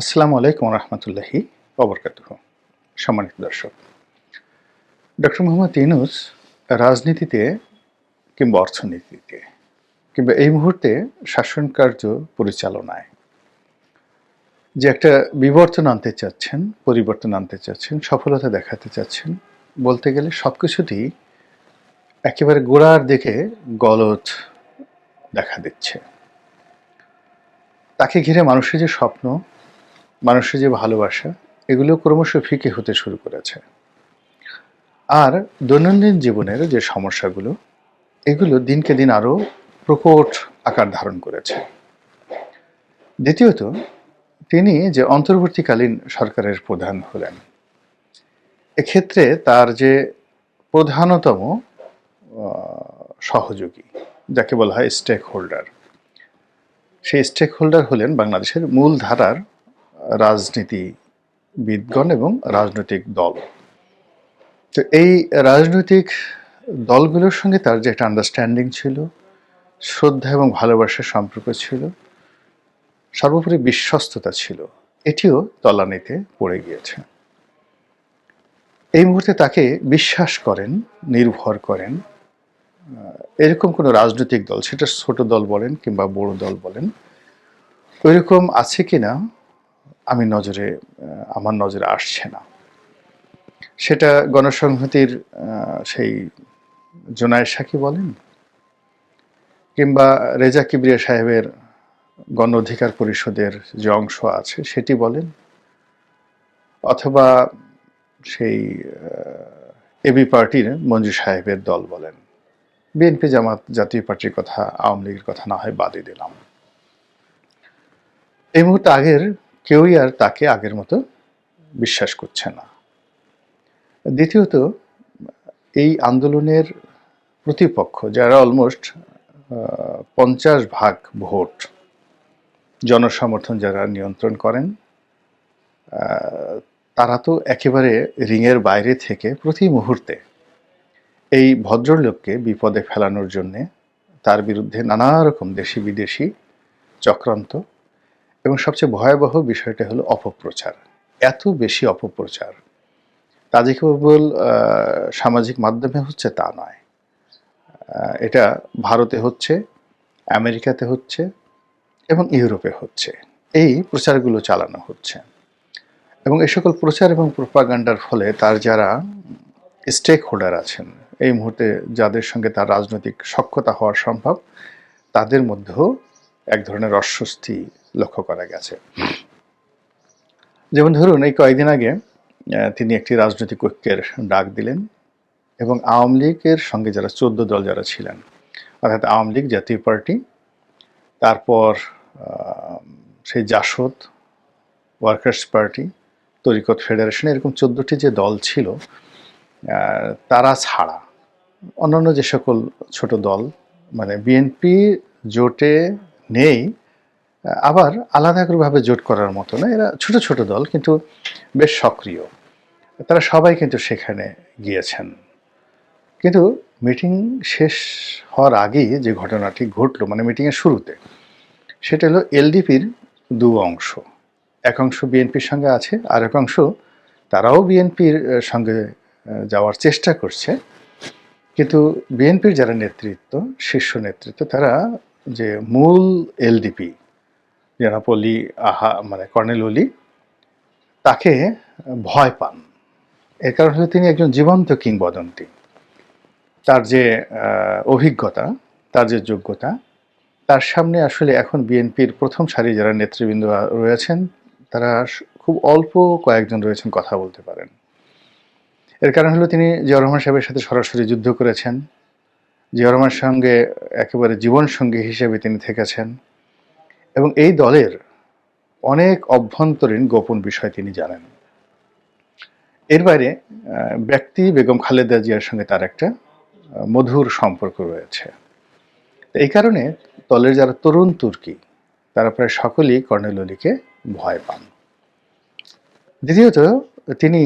আসসালামু আলাইকুম রহমতুল্লাহি অবরকাত সম্মানিত দর্শক, ডক্টর মোহাম্মদ ইউনুস রাজনীতিতে কিংবা অর্থনীতিতে কিংবা এই মুহূর্তে শাসন কার্য পরিচালনায় যে একটা বিবর্তন আনতে চাচ্ছেন, পরিবর্তন আনতে চাচ্ছেন, সফলতা দেখাতে চাচ্ছেন, বলতে গেলে সব কিছুতেই একেবারে গোড়ার দিকে গলত দেখা দিচ্ছে। তাকে ঘিরে মানুষের যে স্বপ্ন মানুষের যে ভালোবাসা, এগুলো ক্রমশ ফিকে হতে শুরু করেছে। আর দৈনন্দিন জীবনের যে সমস্যাগুলো, এগুলো দিনকে দিন আরও প্রকট আকার ধারণ করেছে। দ্বিতীয়ত, তিনি যে অন্তর্বর্তীকালীন সরকারের প্রধান হলেন, এক্ষেত্রে তার যে প্রধানতম সহযোগী, যাকে বলা হয় স্টেক হোল্ডার সেই স্টেক হোল্ডার হলেন বাংলাদেশের মূল ধারার রাজনীতিবিদগণ এবং রাজনৈতিক দল। তো এই রাজনৈতিক দলগুলোর সঙ্গে তার যে একটা আন্ডারস্ট্যান্ডিং ছিল, শ্রদ্ধা এবং ভালোবাসার সম্পর্ক ছিল, সর্বোপরি বিশ্বস্ততা ছিল, এটিও তলানিতে পড়ে গিয়েছে। এই মুহূর্তে তাকে বিশ্বাস করেন, নির্ভর করেন এরকম কোনো রাজনৈতিক দল, সেটা ছোট দল বলেন কিংবা বড় দল বলেন, ওইরকম আছে কিনা আমি নজরে আমার নজরে আসছে না। সেটা গণসংহতির সেই জোনায়ের সাকি বলেন কিংবা রেজা কিবরিয়া সাহেবের গণ অধিকার পরিষদের যে অংশ আছে সেটি বলেন অথবা সেই এবি পার্টির মঞ্জু সাহেবের দল বলেন। বিএনপি জামাত জাতীয় পার্টির কথা, আওয়ামী লীগের কথা না হয় বাদই দিলাম। এই মুহূর্তে আগের কেউই আর তাকে আগের মতো বিশ্বাস করছে না। দ্বিতীয়ত, এই আন্দোলনের প্রতিপক্ষ, যারা অলমোস্ট পঞ্চাশ ভাগ ভোট জনসমর্থন যারা নিয়ন্ত্রণ করেন তারা তো একেবারে রিংয়ের বাইরে থেকে প্রতি মুহূর্তে এই ভদ্রলোককে বিপদে ফেলানোর জন্যে তার বিরুদ্ধে নানা রকম দেশি বিদেশি চক্রান্ত এবং সবচেয়ে ভয়াবহ বিষয়টা হলো অপপ্রচার। এত বেশি অপপ্রচার। তা যে কেবল সামাজিক মাধ্যমে হচ্ছে তা নয়। এটা ভারতে হচ্ছে, আমেরিকাতে হচ্ছে এবং ইউরোপে হচ্ছে। এই প্রচারগুলো চালানো হচ্ছে। এবং এই সকল প্রচার এবং প্রোপাগান্ডার ফলে তার যারা স্টেক হোল্ডার আছেন, এই মুহূর্তে যাদের সঙ্গে তার রাজনৈতিক সক্ষতা হওয়া সম্ভব, তাদের মধ্যেও এক ধরনের অস্বস্তি লক্ষ্য করা গেছে। যেমন ধরুন, এই কয়েকদিন আগে তিনি একটি রাজনৈতিক ঐক্যের ডাক দিলেন এবং আওয়ামী লীগের সঙ্গে যারা চোদ্দ দল যারা ছিলেন, অর্থাৎ আওয়ামী লীগ, জাতীয় পার্টি, তারপর সেই Jasad, Workers Party, Tariqat Federation, এরকম চোদ্দোটি যে দল ছিল তারা ছাড়া অন্যান্য যে সকল ছোট দল মানে বিএনপি জোটে নেই আবার আলাদা করেভাবে জোট করার মতো না, এরা ছোট ছোট দল কিন্তু বেশ সক্রিয়। তারা সবাই কিন্তু সেখানে গিয়েছেন। কিন্তু মিটিং শেষ হওয়ার আগেই যে ঘটনাটি ঘটলো মানে মিটিংয়ের শুরুতে, সেটা হলো এলডিপির দু অংশ। এক অংশ বিএনপির সঙ্গে আছে, আর এক অংশ তারাও বিএনপির সঙ্গে যাওয়ার চেষ্টা করছে। কিন্তু বিএনপির যারা নেতৃত্ব, শীর্ষ নেতৃত্ব, তারা যে মূল এলডিপি জনাপল্লী আহা মানে কর্নেল অলি, তাকে ভয় পান। এর কারণ হলো তিনি একজন জীবন্ত কিংবদন্তি। তার যে অভিজ্ঞতা, তার যে যোগ্যতা, তার সামনে আসলে এখন বিএনপির প্রথম সারি যারা নেতৃবৃন্দ রয়েছেন, তারা খুব অল্প কয়েকজন রয়েছেন কথা বলতে পারেন। এর কারণ হলো তিনি জিয়া রহমান সাহেবের সাথে সরাসরি যুদ্ধ করেছেন। জিয়া রহমানের সঙ্গে একেবারে জীবন সঙ্গী হিসেবে তিনি থেকেছেন। এবং এই দলের অনেক অভ্যন্তরীণ গোপন বিষয় তিনি জানেন। এর বাইরে ব্যক্তি বেগম খালেদা জিয়ার সঙ্গে তার একটা মধুর সম্পর্ক রয়েছে। এই কারণে দলের যারা তরুণ তুর্কি, তারা প্রায় সকলেই কর্নেল অলিকে ভয় পান। দ্বিতীয়ত, তিনি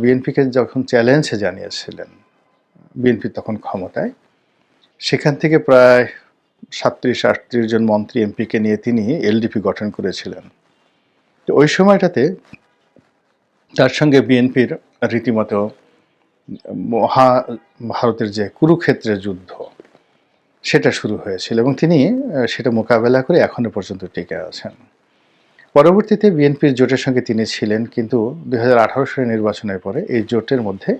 বিএনপিকে যখন চ্যালেঞ্জে জানিয়েছিলেন, বিএনপি তখন ক্ষমতায়, সেখান থেকে প্রায় সাতত্রিশ, আটত্রিশ জন মন্ত্রী, এমপিকে নিয়ে তিনি এলডিপি গঠন করেছিলেন। তো ওই সময়টাতে তার সঙ্গে বিএনপির রীতিমতো মহা ভারতের যে কুরুক্ষেত্রের যুদ্ধ, সেটা শুরু হয়েছিল এবং তিনি সেটা মোকাবেলা করে এখনও পর্যন্ত টিকে আছেন। পরবর্তীতে বিএনপির জোটের সঙ্গে তিনি ছিলেন, কিন্তু দু হাজার আঠারো সালের নির্বাচনের পরে এই জোটের মধ্যে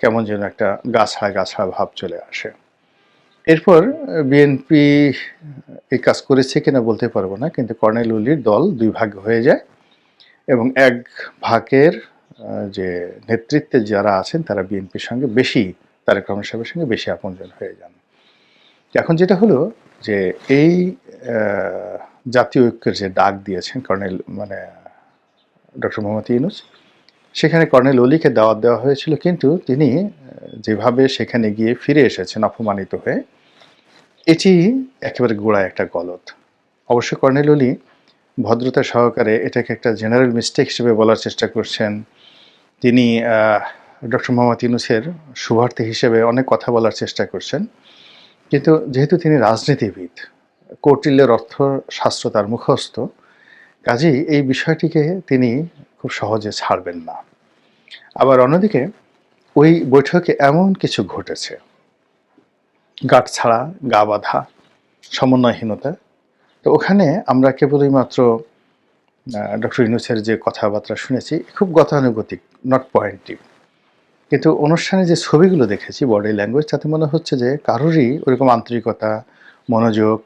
কেমন যেন একটা গাছড়া গাছড়া ভাব চলে আসে। এরপর বিএনপি এই কাজ করেছে কিনা বলতে পারব না, কিন্তু কর্নেল উলির দল দুই ভাগ হয়ে যায় এবং এক ভাগের যে নেতৃত্বে যারা আছেন, তারা বিএনপির সঙ্গে বেশি তারেক রহমান সাহেবের সঙ্গে বেশি আপনজন হয়ে যান। এখন যেটা হলো যে এই জাতীয় ঐক্যের যে ডাক দিয়েছেন কর্নেল মানে ডক্টর মোহাম্মদ ইউনুস সেখানে কর্নেল অলিকে দাওয়াত দেওয়া হয়েছিল, কিন্তু তিনি যেভাবে সেখানে গিয়ে ফিরে এসেছেন অপমানিত হয়ে, এটি একেবারে গোড়ায় একটা গলত অবশ্য কর্নেল অলি ভদ্রতা সহকারে এটাকে একটা জেনারেল মিস্টেক হিসেবে বলার চেষ্টা করছেন। তিনি ডক্টর মোহাম্মদ ইউনুসের শুভার্থী হিসেবে অনেক কথা বলার চেষ্টা করছেন, কিন্তু যেহেতু তিনি রাজনীতিবিদ, কৌটিল্যের অর্থশাস্ত্র তার মুখস্থ, কাজেই এই বিষয়টিকে তিনি খুব সহজে ছাড়বেন না। আবার অন্যদিকে, ওই বৈঠকে এমন কিছু ঘটেছে। গাঁট ছাড়া, গা বাঁধা, সমন্বয়হীনতা। তো ওখানে আমরা কেবলই মাত্র ডক্টর ইনুসের যে কথাবার্তা শুনেছি, খুব গতানুগতিক নট পয়েন্টিভ কিন্তু অনুষ্ঠানে যে ছবিগুলো দেখেছি বডি ল্যাঙ্গুয়েজ তাতে মনে হচ্ছে যে কারোরই ওরকম আন্তরিকতা, মনোযোগ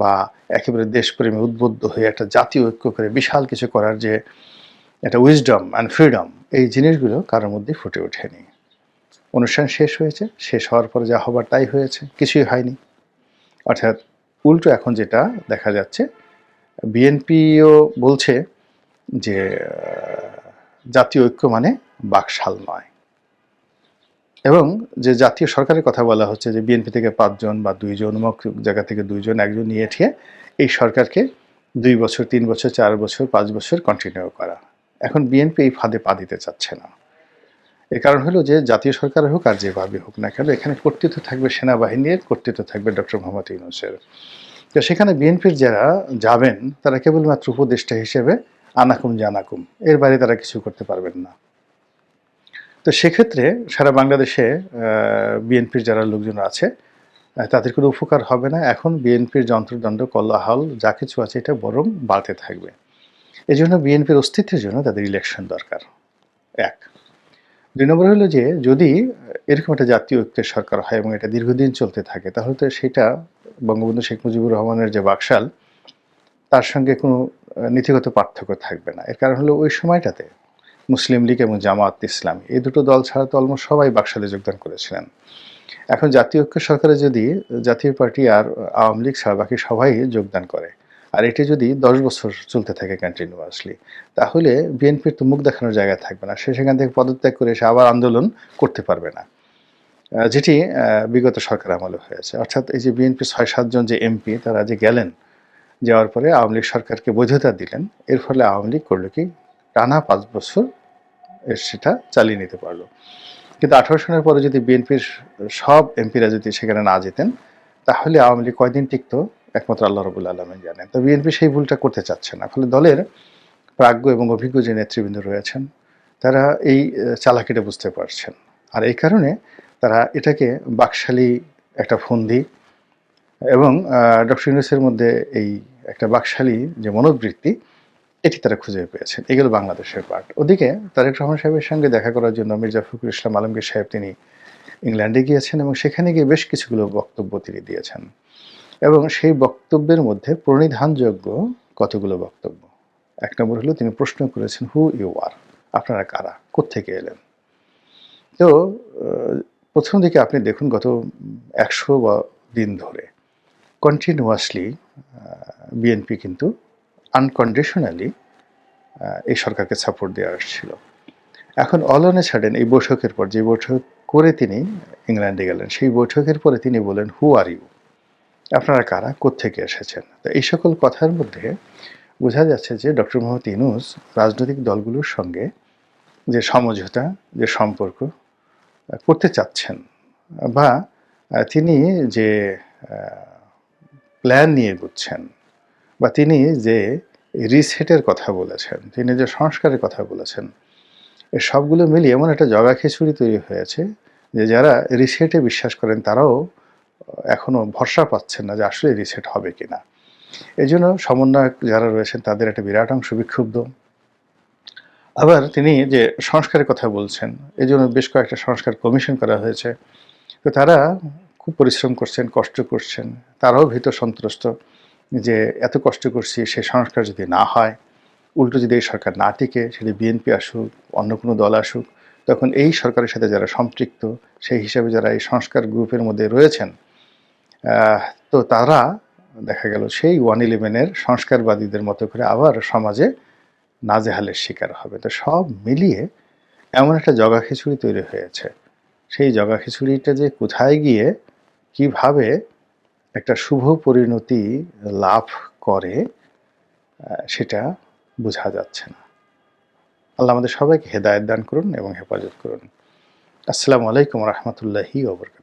বা একেবারে দেশপ্রেমে উদ্বুদ্ধ হয়ে একটা জাতীয় ঐক্য করে বিশাল কিছু করার যে একটা উইজডম অ্যান্ড ফ্রিডম এই জিনিসগুলো কারোর মধ্যে ফুটে ওঠেনি। অনুষ্ঠান শেষ হয়েছে, শেষ হওয়ার পরে যা হবার তাই হয়েছে, কিছুই হয়নি। অর্থাৎ উল্টো এখন যেটা দেখা যাচ্ছে বিএনপিও বলছে যে জাতীয় ঐক্য মানে বাকশাল নয়। এবং যে জাতীয় সরকারের কথা বলা হচ্ছে যে বিএনপি থেকে পাঁচজন বা দুইজন, অমুক জায়গা থেকে দুইজন, একজন নিয়ে ঠিয়ে এই সরকারকে দুই বছর, তিন বছর, চার বছর, পাঁচ বছর কন্টিনিউ করা। এখন বিএনপি এই ফাঁদে পা দিতে চাচ্ছে না। এর কারণ হলো যে, জাতীয় সরকারের হোক আর যেভাবে হোক না কেন, এখানে কর্তৃত্ব থাকবে সেনাবাহিনীর, কর্তৃত্ব থাকবে ডক্টর মোহাম্মদ ইউনুসের। তো সেখানে বিএনপির যারা যাবেন, তারা কেবলমাত্র উপদেষ্টা হিসেবে আনাকুম জানাকুম, এর বাইরে তারা কিছু করতে পারবেন না। তো সেক্ষেত্রে সারা বাংলাদেশে বিএনপির যারা লোকজন আছে তাদের কোনো উপকার হবে না। এখন বিএনপির যন্ত্রদণ্ড কল্লাহল যা কিছু আছে, এটা বরং বাড়তে থাকবে। এই জন্য বিএনপির অস্তিত্বের জন্য তাদের ইলেকশন দরকার। এক। দুই নম্বর হলো যে, যদি এরকম একটা জাতীয় ঐক্যের সরকার হয় এবং এটা দীর্ঘদিন চলতে থাকে, তাহলে তো সেটা বঙ্গবন্ধু শেখ মুজিবুর রহমানের যে বাকশাল, তার সঙ্গে কোনো নীতিগত পার্থক্য থাকবে না। এর কারণ হলো ওই সময়টাতে মুসলিম লীগ এবং জামাত ইসলামী, এই দুটো দল ছাড়া তো অলমোস্ট সবাই বাকশালে যোগদান করেছিলেন। এখন জাতীয় ঐক্য সরকারে যদি জাতীয় পার্টি আর আওয়ামী লীগ ছাড়া বাকি সবাই যোগদান করে আর এটি যদি দশ বছর চলতে থাকে কন্টিনিউয়াসলি তাহলে বিএনপির তো মুখ দেখানোর জায়গা থাকবে না। সে সেখান থেকে পদত্যাগ করে এসে আবার আন্দোলন করতে পারবে না। যেটি বিগত সরকার আমলে হয়েছে। অর্থাৎ এই যে বিএনপি ছয় সাতজন যে এমপি, তারা যে গেলেন, যাওয়ার পরে আওয়ামী লীগ সরকারকে বৈধতা দিলেন, এর ফলে আওয়ামী লীগ করল কি, টানা পাঁচ বছর এর সেটা চালিয়ে নিতে পারল। কিন্তু আঠারো সনের পরে যদি বিএনপির সব এমপিরা যদি সেখানে না যেতেন, তাহলে আওয়ামী লীগ কয়দিন টিকতো? একমাত্র আল্লাহ রবুল আলমিন জানেন। তো বিএনপি সেই ভুলটা করতে চাচ্ছে না। ফলে দলের প্রাজ্ঞ এবং অভিজ্ঞ যে নেতৃবৃন্দ রয়েছেন, তারা এই চালাকিটা বুঝতে পারছেন। আর এই কারণে তারা এটাকে বাকশালী একটা ফন্দি এবং ডক্টর ইউনুসের মধ্যে এই একটা বাকশালী যে মনোবৃত্তি, এটি তারা খুঁজে পেয়েছেন। এগুলো বাংলাদেশের পার্ট ওদিকে তারেক রহমান সাহেবের সঙ্গে দেখা করার জন্য মির্জা ফখরুল ইসলাম আলমগীর সাহেব তিনি ইংল্যান্ডে গিয়েছেন এবং সেখানে গিয়ে বেশ কিছুগুলো বক্তব্য তিনি দিয়েছেন। এবং সেই বক্তব্যের মধ্যে প্রণিধানযোগ্য কতগুলো বক্তব্য? এক নম্বর হলো তিনি প্রশ্ন করেছেন হু ইউ আর আপনারা কারা? কোত্থেকে এলেন? তো প্রথম দিকে আপনি দেখুন গত একশো বা দিন ধরে কন্টিনিউয়াসলি বিএনপি কিন্তু আনকন্ডিশনালি এই সরকারকে সাপোর্ট দিয়ে আসছিল। এখন অল ছাড়েন এই বৈঠকের পর, যে বৈঠক করে তিনি ইংল্যান্ডে গেলেন, সেই বৈঠকের পরে তিনি বলেন হু আর ইউ আপনারা কারা? কোত্থেকে এসেছেন? তো এই সকল কথার মধ্যে বোঝা যাচ্ছে যে ডক্টর মোহাম্মদ ইনুস রাজনৈতিক দলগুলোর সঙ্গে যে সমঝোতা, যে সম্পর্ক করতে চাচ্ছেন বা তিনি যে প্ল্যান নিয়ে গুচ্ছেন বা তিনি যে রিসেটের কথা বলেছেন, তিনি যে সংস্কারের কথা বলেছেন, এ সবগুলো মিলিয়ে এমন একটা জগা খিচুড়ি তৈরি হয়েছে যে যারা রিসেটে বিশ্বাস করেন তারাও এখনও ভরসা পাচ্ছেন না যে আসলে রিসেট হবে কি না এই জন্য সমন্বয়ক যারা রয়েছেন, তাদের একটা বিরাট অংশ বিক্ষুব্ধ। আবার তিনি যে সংস্কারের কথা বলছেন এই জন্য বেশ কয়েকটা সংস্কার কমিশন করা হয়েছে। তো তারা খুব পরিশ্রম করছেন, কষ্ট করছেন, তারাও ভীত সন্ত্রস্ত যে এত কষ্ট করছি, সে সংস্কার যদি না হয়, উল্টো যদি এই সরকার না টিকে, সেটি বিএনপি আসুক, অন্য কোনো দল আসুক, তখন এই সরকারের সাথে যারা সম্পৃক্ত, সেই হিসাবে যারা এই সংস্কার গ্রুপের মধ্যে রয়েছেন তো তারা, দেখা গেল সেই ওয়ান ইলেভেনের সংস্কারবাদীদের মতো করে আবার সমাজে নাজেহালের শিকার হবে। তো সব মিলিয়ে এমন একটা জগা খিচুড়ি তৈরি হয়েছে। সেই জগা খিচুড়িটা যে কোথায় গিয়ে কীভাবে একটা শুভ পরিণতি লাভ করে সেটা বোঝা যাচ্ছে না। আল্লাহ আমাদের সবাইকে হেদায়ত দান করুন এবং হেফাজত করুন। আসসালামু আলাইকুম রহমতুল্লাহি ওবরকাত